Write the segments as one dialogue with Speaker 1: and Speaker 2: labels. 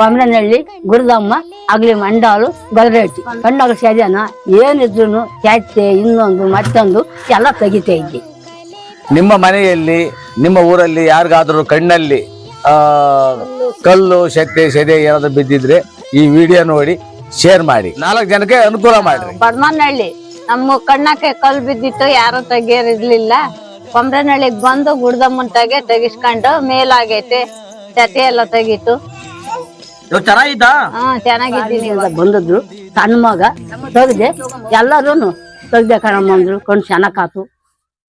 Speaker 1: ಕೊಮರನಹಳ್ಳಿ ಗುರುದಮ್ಮ ಅಗ್ಲಿ ಮಂಡಾಳು ಗಲ್ರೇಟಿ. ಮಂಡಾಳು ಸಜನ ಏನಿದ್ರು ಚಾಚೆ ಇನ್ನೊಂದು ಮತ್ತೊಂದು ಎಲ್ಲ ತೆಗಿತಾ ಇದ್ದೆ
Speaker 2: ನಿಮ್ಮ ಮನೆಯಲ್ಲಿ ನಿಮ್ಮ ಊರಲ್ಲಿ ಯಾರಿಗಾದ್ರೂ ಕಣ್ಣಲ್ಲಿ ಆ ಕಲ್ಲು ಶಕ್ತಿ ಸೆದೆ ಏನಾದ್ರು ಬಿದ್ದಿದ್ರೆ ಈ ವಿಡಿಯೋ ನೋಡಿ ಶೇರ್ ಮಾಡಿ. ನಾಲ್ಕು ಜನಕ್ಕೆ ಅನುಕೂಲ ಮಾಡಿ
Speaker 3: ಪದ್ಮನಹಳ್ಳಿ ನಮ್ಮ ಕಣ್ಣಕ್ಕೆ ಕಲ್ಲು ಬಿದ್ದಿತ್ತು ಯಾರು ತೆಗಿಯರಿರ್ಲಿಲ್ಲ. ಕೊಂಬ್ರನಹಳ್ಳಿಗೆ ಬಂದು ಗುಡ್ದಮ್ಮನ್ ತೆಗೆ ತೆಗಿಸ್ಕೊಂಡು ಮೇಲಾಗೈತೆ ಚತೆ ಎಲ್ಲ ತೆಗೀತು.
Speaker 4: ಇವ್ ಚೆನ್ನಾಗಿದ್ದಾ
Speaker 3: ಹಾ ಚೆನ್ನಾಗಿದ್ದೀನಿ
Speaker 1: ಬಂದದ್ರು ಸಣ್ಣ ಮಗ. ತೆಗ್ದೆ. ಎಲ್ಲರೂ ತೆಗ್ದೆ ಕಣಮ್ಮ ಅಂದ್ರು. ಕಣ್ ಚೆನ್ನಾಗಾತು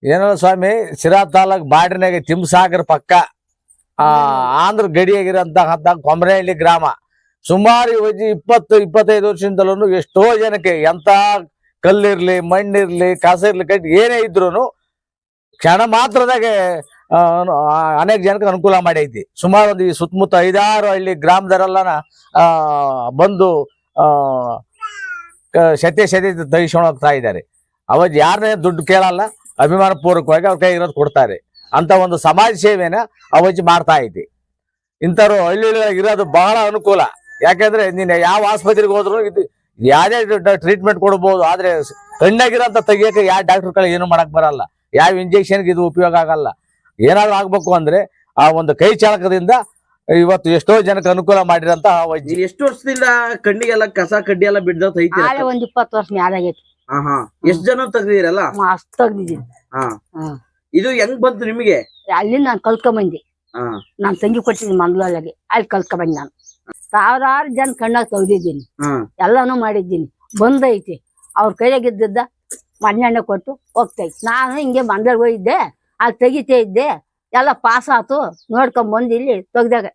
Speaker 2: ಏನಲ್ಲ ಸ್ವಾಮಿ ಸಿರಾ ತಾಲೂಕ್ ಬಾಡ್ರಿನಾಗ ತಿಮ್ಸಾಗರ್ ಪಕ್ಕ. ಆ ಆಂಧ್ರ ಗಡಿಯಾಗಿರೋಂತಹ ಕೊಮರಹಳ್ಳಿ ಗ್ರಾಮ. ಸುಮಾರು ಇವತ್ತು ಇಪ್ಪತ್ತು ಇಪ್ಪತ್ತೈದು ವರ್ಷದಿಂದಲೂ ಎಷ್ಟೋ ಜನಕ್ಕೆ ಎಂತ ಕಲ್ಲಿರ್ಲಿ ಮಣ್ಣಿರ್ಲಿ ಕಸ ಇರ್ಲಿ ಕಟ್ಟಿ ಏನೇ ಇದ್ರು ಕ್ಷಣ ಮಾತ್ರದಾಗೆ ಅನೇಕ ಜನಕ್ಕೆ ಅನುಕೂಲ ಮಾಡೈತಿ. ಸುಮಾರು ಒಂದು ಈ ಸುತ್ತಮುತ್ತ ಐದಾರು ಹಳ್ಳಿ ಗ್ರಾಮದವರೆಲ್ಲನ ಬಂದು ಸತ್ಯ ಸತ್ಯ ತೆಗಿಸ್ಕೊಂಡು ಹೋಗ್ತಾ ಇದ್ದಾರೆ. ಅವತ್ತು ಯಾರನ್ನೇ ದುಡ್ಡು ಕೇಳಲ್ಲ ಅಭಿಮಾನ ಪೂರ್ವಕವಾಗಿ ಅವ್ರ ಕೈ ಇರೋದು ಕೊಡ್ತಾರೆ. ಅಂತ ಒಂದು ಸಮಾಜ ಸೇವೆನ ಅವಜ್ಜಿ ಮಾಡ್ತಾ ಐತಿ. ಇಂಥವ್ರು ಹಳ್ಳಿ ಇರೋದು ಬಹಳ ಅನುಕೂಲ. ಯಾಕಂದ್ರೆ ನೀನು ಯಾವ ಆಸ್ಪತ್ರೆಗೆ ಹೋದ್ರು ಇದು ಯಾವ್ದೇ ಟ್ರೀಟ್ಮೆಂಟ್ ಕೊಡ್ಬೋದು, ಆದ್ರೆ ಕಣ್ಣಾಗಿರೋಂಥ ತೆಗಿಯೋಕೆ ಯಾವ ಡಾಕ್ಟರ್ಗಳು ಏನು ಮಾಡಕ್ ಬರಲ್ಲ. ಯಾವ ಇಂಜೆಕ್ಷನ್ಗೆ ಇದು ಉಪಯೋಗ ಆಗಲ್ಲ. ಏನಾದ್ರು ಆಗ್ಬೇಕು ಅಂದ್ರೆ ಆ ಒಂದು ಕೈ ಚಾಲಕದಿಂದ ಇವತ್ತು ಎಷ್ಟೋ ಜನಕ್ಕೆ ಅನುಕೂಲ ಮಾಡಿರಂತ ವೈದ್ಯ
Speaker 4: ಎಷ್ಟು ವರ್ಷದಿಂದ ಕಣ್ಣಿಗೆಲ್ಲ ಕಸ ಕಡ್ಡಿ ಎಲ್ಲ ಬಿಡ್ದ
Speaker 1: ಒಂದ್ ಇಪ್ಪತ್ತು ವರ್ಷ ಮ್ಯಾಲಾಗೈತಿ
Speaker 4: ಹಾ ಎಷ್ಟ್ ಜನ ತೆಗ್ದಿರಲ್ಲ
Speaker 1: ಮಸ್ತ್ ತೆಗ್ದಿದ್ದೀನಿ
Speaker 4: ಹಾ. ಇದು ಹೆಂಗ್ ಬಂತು ನಿಮಗೆ?
Speaker 1: ಅಲ್ಲಿ ನಾನು ಕಲ್ತ್ಕೊಂಬಂದೆ
Speaker 4: ನಾನ್
Speaker 1: ನಾನು ತಂಗಿ ಕೊಟ್ಟಿದ್ದೀನಿ ಮಂಗಳೂರಿಗೆ ಅಲ್ಲಿ ಕಲ್ತ್ಕೊಂಬಂದೆ ನಾನು. ಸಾವಿರಾರು ಜನ ಕಣ್ಣಾಗ ತೆಗ್ದಿದ್ದೀನಿ.
Speaker 4: ಹಾ.
Speaker 1: ಎಲ್ಲಾನು ಮಾಡಿದ್ದೀನಿ. ಬಂದೈತಿ. ಅವ್ರ ಕೈಯಾಗಿದ್ದ ಮಣ್ಣೆಣ್ಣೆ ಕೊಟ್ಟು ಹೋಗ್ತೈತಿ. ನಾನು ಹಿಂಗೆ ಮಂಡ್ಯಕ್ಕೆ ಹೋಗಿದ್ದೆ. ಅಲ್ಲಿ ತೆಗಿತಾ ಇದ್ದೆ ಎಲ್ಲ ಪಾಸ್ ಆತು ನೋಡ್ಕೊಂಡ್ ಬಂದು ಇಲ್ಲಿ ತೆಗ್ದಾಗ.